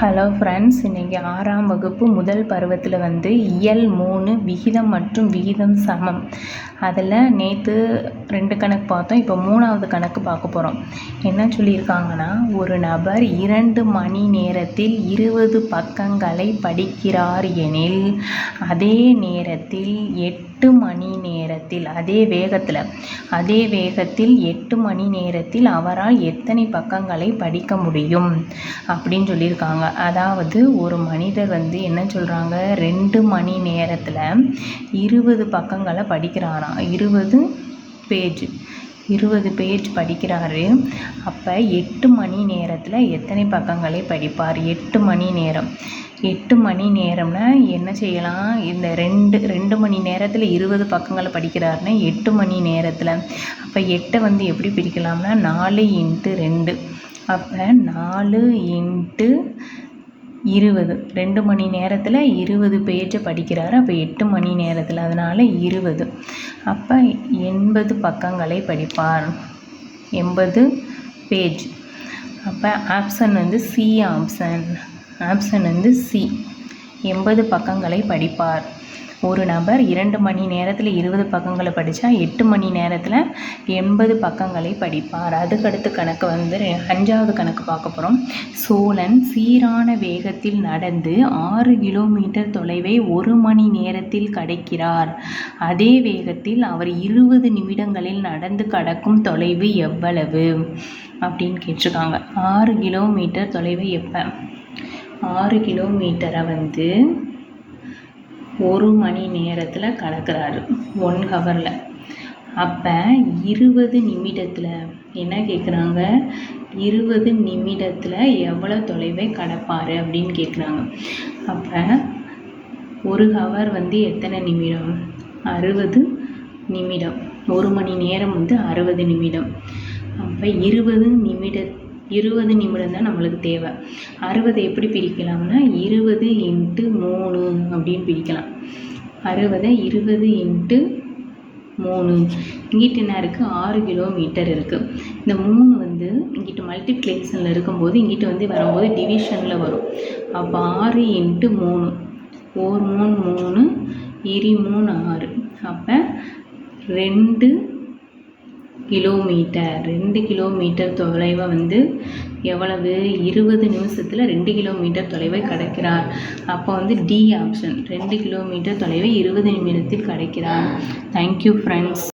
Hello friends இன்றைக்கி ஆறாம் வகுப்பு முதல் பருவத்தில் வந்து இயல் மூணு விகிதம் மற்றும் விகிதம் சமம். அதில் நேற்று ரெண்டு கணக்கு பார்த்தோம் இப்போ மூணாவது கணக்கு பார்க்க போகிறோம் என்ன சொல்லியிருக்காங்கன்னா ஒரு நபர் இரண்டு மணி நேரத்தில் இருபது பக்கங்களை படிக்கிறார் எனில் அதே நேரத்தில் எட்டு மணி நேரத்தில் அதே வேகத்தில் அதே வேகத்தில் எட்டு மணி நேரத்தில் அவரால் எத்தனை பக்கங்களை படிக்க முடியும்? அப்படின்னு சொல்லியிருக்காங்க. அதாவது ஒரு மனிதர் வந்து என்ன சொல்கிறாங்க ரெண்டு மணி நேரத்தில் இருபது பக்கங்களை படிக்கிறாராம். இருபது பேஜ் இருபது பேஜ் படிக்கிறாரு. அப்போ எட்டு மணி நேரத்தில் எத்தனை பக்கங்களை படிப்பார்? எட்டு மணி நேரம். எட்டு மணி நேரம்னா என்ன செய்யலாம்? இந்த ரெண்டு ரெண்டு மணி நேரத்தில் இருபது பக்கங்களை படிக்கிறாருன்னா எட்டு மணி நேரத்தில். அப்போ எட்டை வந்து எப்படி பிரிக்கலாம்னா நாலு இன்ட்டு ரெண்டு. அப்போ நாலு இன்ட்டு இருபது. ரெண்டு மணி நேரத்தில் இருபது பேஜை படிக்கிறாரு. அப்போ எட்டு மணி நேரத்தில் அதனால் இருபது. அப்போ எண்பது பக்கங்களை படிப்பார். எண்பது பேஜ். அப்போ ஆப்ஷன் வந்து சி ஆப்ஷன். ஆப்ஷன் வந்து சி. எண்பது பக்கங்களை படிப்பார். ஒரு நபர் இரண்டு மணி நேரத்தில் இருபது பக்கங்களை படித்தா எட்டு மணி நேரத்தில் எண்பது பக்கங்களை படிப்பார். அதுக்கடுத்து கணக்கு வந்து அஞ்சாவது கணக்கு பார்க்க போகிறோம் சோழன் சீரான வேகத்தில் நடந்து ஆறு கிலோமீட்டர் தொலைவை ஒரு மணி நேரத்தில் கடக்கிறார். அதே வேகத்தில் அவர் இருபது நிமிடங்களில் நடந்து கடக்கும் தொலைவு எவ்வளவு? அப்படின்னு கேட்டிருக்காங்க. ஆறு கிலோமீட்டர் தொலைவை எப்போ? ஆறு கிலோமீட்டரை வந்து ஒரு மணி நேரத்தில் கடக்கிறாரு ஒன் ஹவரில் அப்போ இருபது நிமிடத்தில் என்ன கேட்குறாங்க இருபது நிமிடத்தில் எவ்வளோ தொலைவை கடப்பார் அப்படின்னு கேட்குறாங்க அப்போ ஒரு ஹவர் வந்து எத்தனை நிமிடம்? அறுபது நிமிடம். ஒரு மணி நேரம் வந்து அறுபது நிமிடம். அப்போ இருபது நிமிட இருபது நிமிடம் தான் நம்மளுக்கு தேவை. அறுபதை எப்படி பிரிக்கலாம்னா இருபது இன்ட்டு மூணு அப்படின்னு பிரிக்கலாம். அறுபதை இருபது இன்ட்டு மூணு. இங்கிட்டு என்ன இருக்குது ஆறு கிலோமீட்டர் இருக்குது இந்த மூணு வந்து இங்கிட்டு மல்டிப்ளேஷனில் இருக்கும்போது இங்கிட்டு வந்து வரும்போது டிவிஷனில் வரும். அப்போ ஆறு இன்ட்டு மூணு. ஓர் மூணு மூணு இரு மூணு ஆறு. அப்போ ரெண்டு கிலோமீட்டர் ரெண்டு கிலோமீட்டர் தொலைவை வந்து எவ்வளவு? இருபது நிமிஷத்தில் ரெண்டு கிலோமீட்டர் தொலைவை கடக்கிறார். அப்போ வந்து டி ஆப்ஷன் ரெண்டு கிலோமீட்டர் தொலைவை இருபது நிமிடத்தில் கடக்கிறார். Thank you friends